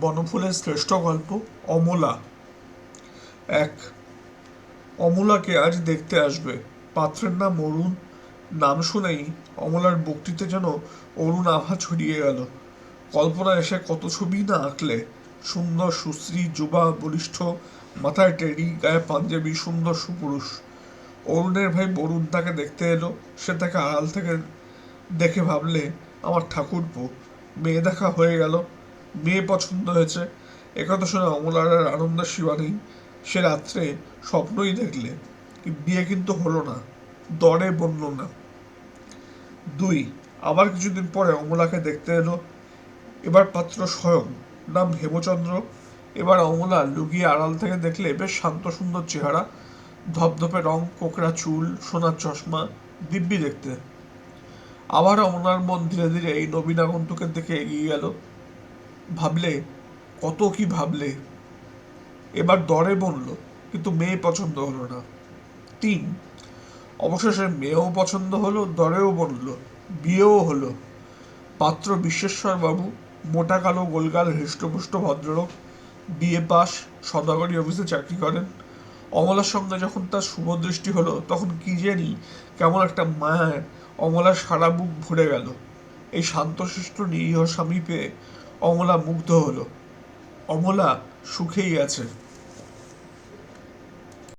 বনফুলের শ্রেষ্ঠ গল্প, অমলা। এক, অমলাকে আজ দেখতে আসবে। পাত্রের নাম অরুণ। নাম শুনেই অমলার বুকটিতে যেন অরুণ আভা ছড়িয়ে গেল। কল্পনা এসে কত ছবি না আঁকলে। সুন্দর সুশ্রী, যুবা, বলিষ্ঠ, মাথায় টেরি গায়ে পাঞ্জাবি, সুন্দর সুপুরুষ। অরুণের ভাই বরুণ তাকে দেখতে এলো। সে তাকে আড়াল থেকে দেখে ভাবলে, আমার ঠাকুরপো, মেয়ে দেখা হয়ে গেল। মেয়ে পছন্দ হয়েছে। একথা শুনে অমলার আর আনন্দের নেই সে রাত্রে স্বপ্নই দেখলে বিয়ে কিন্তু হলো না, দরে বলল না। দুই, আবার কিছুদিন পরে অমলাকে দেখতে এলো, এবার পাত্র স্বয়ং, নাম হেমচন্দ্র। এবার অমলা লুকিয়ে আড়াল থেকে দেখলে বেশ শান্ত সুন্দর চেহারা, ধপধপে রং, কোকড়া চুল, সোনার চশমা, দিব্যি দেখতে। আবার অমলার মন ধীরে ধীরে এই নবীন আগন্তুকের দিকে এগিয়ে গেল। ভাবলে, কত কি ভাবলে। এবার দরে বলল, কিন্তু মেয়ে পছন্দ হলো না। তিন, অবশেষে মেয়েও পছন্দ হলো, দরেও বলল, বিয়েও হলো। পাত্র বিশ্বেশ্বর বাবু, মোটা কালো গোলগাল হৃষ্টপুষ্ট ভদ্রলোক বিয়ে পাস, সদাগরি অফিসে চাকরি করেন। অমলার সঙ্গে যখন তার শুভ দৃষ্টি হলো, তখন কি জানি কেমন একটা মায়ায় অমলার সারা বুক ভরে গেল। এই শান্তশিষ্ট নিরীহ স্বামী পেয়ে অমলা মুগ্ধ হলো। অমলা সুখেই আছে